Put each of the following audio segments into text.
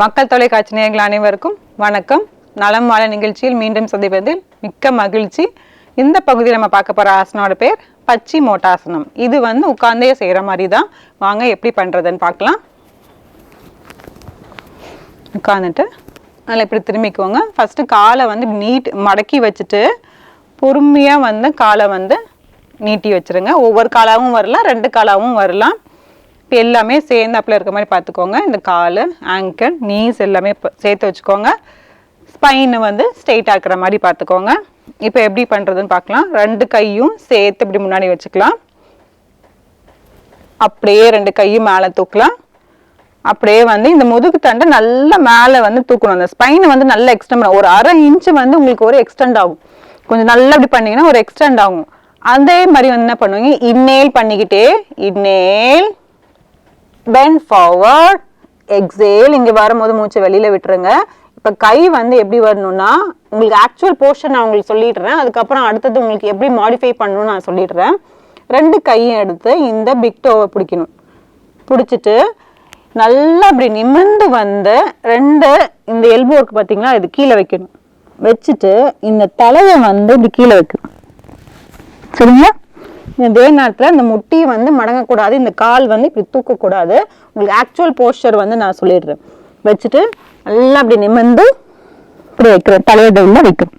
மக்கள் தொலைக்காட்சி நேயர்கள் அனைவருக்கும் வணக்கம். நலம் வாழ நிகழ்ச்சியில் மீண்டும் சந்திப்பதில் மிக்க மகிழ்ச்சி. இந்த பகுதியில் நம்ம பார்க்க போகிற ஆசனோட பேர் பச்சி மோட்டாசனம். இது வந்து உட்கார்ந்தே செய்கிற மாதிரி தான் வாங்க எப்படி பண்ணுறதுன்னு பார்க்கலாம். உட்காந்துட்டு அதில் இப்படி திரும்பிக்குவோங்க ஃபஸ்ட்டு காலை வந்து நீட் மடக்கி வச்சுட்டு பொறுமையாக வந்து காலை வந்து நீட்டி வச்சுருங்க. ஒவ்வொரு காலாகவும் வரலாம் ரெண்டு காலாகவும் வரலாம். இப்போ எல்லாமே சேர்ந்தாப்புல இருக்க மாதிரி பார்த்துக்கோங்க இந்த கால் ஆங்கிள் நீஸ் எல்லாமே சேர்த்து வச்சுக்கோங்க. ஸ்பைனு வந்து ஸ்ட்ரெயிட்டாக இருக்கிற மாதிரி பார்த்துக்கோங்க இப்போ எப்படி பண்ணுறதுன்னு பார்க்கலாம் ரெண்டு கையும் சேர்த்து இப்படி முன்னாடி வச்சுக்கலாம். அப்படியே ரெண்டு கையும் மேலே தூக்கலாம். அப்படியே வந்து இந்த முதுகு தண்டை நல்லா மேலே வந்து தூக்கணும். அந்த ஸ்பைனை வந்து நல்லா எக்ஸ்டெண்ட் ஒரு அரை இன்ச்சு வந்து உங்களுக்கு ஒரு எக்ஸ்டெண்ட் ஆகும். கொஞ்சம் நல்லா இப்படி பண்ணீங்கன்னா ஒரு எக்ஸ்டெண்ட் ஆகும். அதே மாதிரி வந்து என்ன பண்ணுவீங்க? இன்னேல் பண்ணிக்கிட்டே இன்னேல் பென் ஃபார்வர்ட் எக்ஸேல் இங்கே வரும்போது மூச்சை வெளியில் விட்டுருங்க. இப்போ கை வந்து எப்படி வரணும்னா உங்களுக்கு ஆக்சுவல் போர்ஷன் நான் உங்களுக்கு சொல்லிடுறேன். அதுக்கப்புறம் அடுத்தது உங்களுக்கு எப்படி மாடிஃபை பண்ணணும்னு நான் சொல்லிடுறேன். ரெண்டு கையும் எடுத்து இந்த பிக் டோவை பிடிக்கணும். பிடிச்சிட்டு நல்லா இப்படி நிமிர்ந்து வந்து ரெண்டு இந்த எல்போ இருக்கு பார்த்தீங்களா இது கீழே வைக்கணும். வச்சுட்டு இந்த தலையை வந்து இப்படி கீழே வைக்கணும். சரிங்களா? இதே நேரத்தில் இந்த முட்டி வந்து மடங்கக்கூடாது இந்த கால் வந்து இப்படி தூக்கக்கூடாது. உங்களுக்கு ஆக்சுவல் போஸ்டர் வந்து நான் சொல்லிடுறேன். வச்சுட்டு நல்லா அப்படி நிமிர்ந்து இப்படி வைக்கிறேன் தலையோட உள்ள வைக்கிறோம்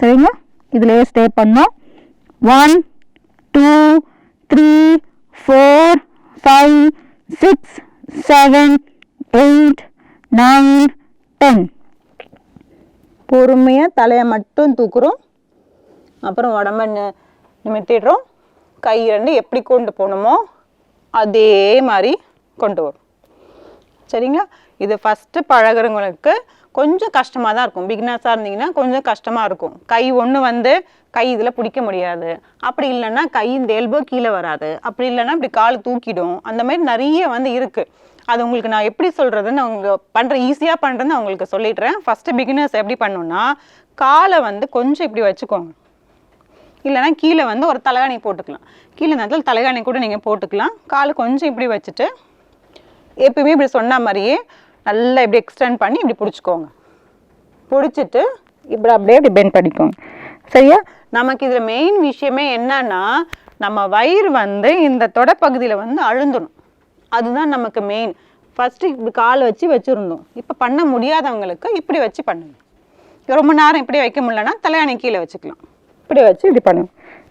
சரிங்களா? இதுலேயே ஸ்டே பண்ணோம். One two three four five six seven eight nine ten பொறுமையாக தலையை மட்டும் தூக்குறோம். அப்புறம் உடம்ப நி- நிமித்திடுறோம் கை ரெண்டு எப்படி கொண்டு போகணுமோ அதே மாதிரி கொண்டு வரும். சரிங்களா? இது ஃபஸ்ட்டு பழகுறவங்களுக்கு கொஞ்சம் கஷ்டமாக தான் இருக்கும். பிகினர்ஸாக இருந்தீங்கன்னா கொஞ்சம் கஷ்டமாக இருக்கும். கை ஒன்று வந்து கை இதில் பிடிக்க முடியாது. அப்படி இல்லைன்னா கை இந்த எல்போ கீழே வராது. அப்படி இல்லைன்னா இப்படி கால் தூக்கிடும். அந்த மாதிரி நிறைய வந்து இருக்குது அது உங்களுக்கு நான் எப்படி சொல்கிறதுன்னு அவங்க பண்ணுற ஈஸியாக பண்ணுறதுன்னு அவங்களுக்கு சொல்லிடுறேன். ஃபஸ்ட்டு பிகினர்ஸ் எப்படி பண்ணுன்னா காலை வந்து கொஞ்சம் இப்படி வச்சுக்கோங்க. இல்லைன்னா கீழே வந்து ஒரு தலைகாணி போட்டுக்கலாம். கீழே நேரத்தில் தலைகாணி கூட நீங்கள் போட்டுக்கலாம். கால் கொஞ்சம் இப்படி வச்சுட்டு எப்பயுமே இப்படி சொன்ன மாதிரியே நல்லா இப்படி எக்ஸ்டெண்ட் பண்ணி இப்படி பிடிச்சிக்கோங்க. பிடிச்சிட்டு இப்படி அப்படியே இப்படி பெண்ட் பண்ணிக்கோங்க. சரியா? நமக்கு இதில் மெயின் விஷயமே என்னன்னா நம்ம வயிறு வந்து இந்த தொடப்பகுதியில் வந்து அழுந்தணும். அதுதான் நமக்கு மெயின் ஃபஸ்ட்டு இப்படி கால் வச்சு வச்சுருந்தோம். இப்போ பண்ண முடியாதவங்களுக்கு இப்படி வச்சு பண்ணுங்க. ரொம்ப நேரம் இப்படி வைக்க முடியலன்னா தலையாணி கீழே வச்சுக்கலாம். இப்படி வச்சு இப்படி பண்ணுங்க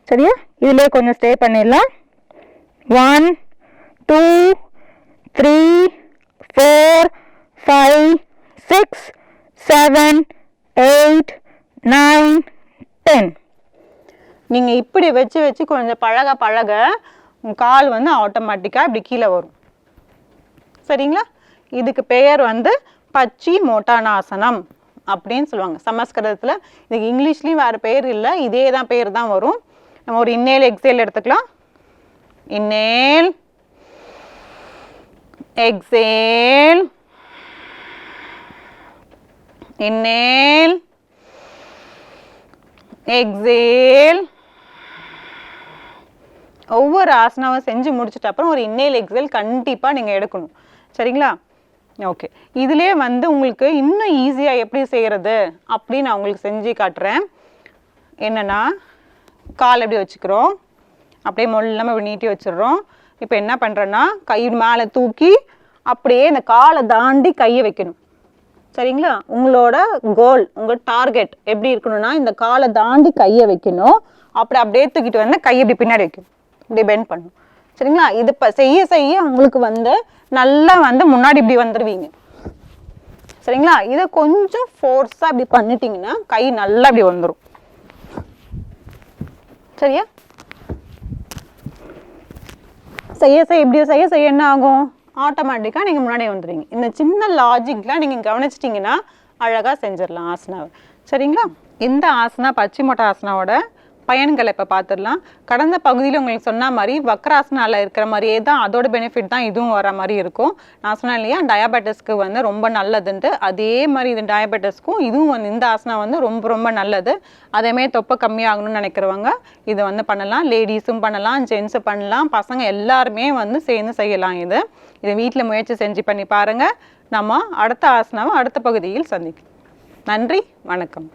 சரியா? இதுலேயே கொஞ்சம் ஸ்டே பண்ணிடலாம். One two three four five six seven eight nine ten நீங்கள் இப்படி வச்சு வச்சு கொஞ்சம் பழக பழக கால் வந்து ஆட்டோமேட்டிக்காக இப்படி கீழே வரும். சரிங்களா? இதுக்கு பெயர் வந்து பச்சி மோட்டானாசனம். அப்படின்னு சொல்லுவாங்க. சமஸ்கிருதத்தில் இதுக்கு இங்கிலீஷ்லேயும் வேறு பேர் இல்லை இதே தான் பேர் தான் வரும். நம்ம ஒரு இன்னேல் எக்ஸேல் எடுத்துக்கலாம். இன்னேல் எக்ஸேல் இன்னேல் எக்ஸேல் ஒவ்வொரு ஆசனாவும் செஞ்சு முடிச்சிட்ட அப்புறம் ஒரு இன்னேல் எக்ஸேல் கண்டிப்பாக நீங்கள் எடுக்கணும். சரிங்களா? ஓகே இதுலேயே வந்து உங்களுக்கு இன்னும் ஈஸியாக எப்படி செய்கிறது அப்படின்னு நான் உங்களுக்கு செஞ்சு காட்டுறேன். என்னென்னா கால் எப்படி வச்சுக்கிறோம்? அப்படியே மொல்லாமல் இப்படி நீட்டி வச்சிடுறோம். இப்போ என்ன பண்ணுறேன்னா கை மேலே தூக்கி அப்படியே இந்த காலை தாண்டி கையை வைக்கணும். சரிங்களா? உங்களோட கோல் உங்கள் டார்கெட் எப்படி இருக்கணும்னா இந்த காலை தாண்டி கையை வைக்கணும். அப்படி அப்படியே தூக்கிட்டு வந்து கையை இப்படி பின்னாடி வைக்கணும். இப்படி பெண்ட் பண்ணணும். சரிங்களா? இது இப்போ செய்ய செய்ய உங்களுக்கு வந்து நல்லா வந்து முன்னாடி இப்படி வந்துடுவீங்க சரிங்களா? இதை கொஞ்சம் ஃபோர்ஸாக இப்படி பண்ணிட்டீங்கன்னா கை நல்லா இப்படி வந்துடும் சரியா? செய்ய செய்ய இப்படி செய்ய செய்ய என்ன ஆகும்? ஆட்டோமேட்டிக்காக நீங்கள் முன்னாடி வந்துடுவீங்க இந்த சின்ன லாஜிக்லாம் நீங்கள் கவனிச்சிட்டிங்கன்னா அழகாக செஞ்சிடலாம் ஆசனாவை. சரிங்களா? இந்த ஆசனா பச்சிமொட்டை ஆசனாவோட பயன்களை இப்போ பார்த்துடலாம் கடந்த பகுதியில் உங்களுக்கு சொன்ன மாதிரி வக்ராசனால இருக்கிற மாதிரியே தான் அதோட பெனிஃபிட் தான் இதுவும் வர மாதிரி இருக்கும். நான் சொன்னேன் இல்லையா டயபெட்டிஸ்க்கு வந்து ரொம்ப நல்லதுன்ட்டு. அதே மாதிரி இது டயபெட்டிஸ்க்கும் இதுவும் வந்து இந்த ஆசனம் வந்து ரொம்ப ரொம்ப நல்லது. அதேமாரி தொப்பை கம்மியாகணும்னு நினைக்கிறவங்க இதை வந்து பண்ணலாம். லேடிஸும் பண்ணலாம் ஜென்ஸும் பண்ணலாம். பசங்க எல்லாருமே வந்து சேர்ந்து செய்யலாம் இது. இதை வீட்டில் முயற்சி செஞ்சு பண்ணி பாருங்கள் நம்ம அடுத்த ஆசனாவை அடுத்த பகுதியில் சந்திக்கலாம். நன்றி வணக்கம்.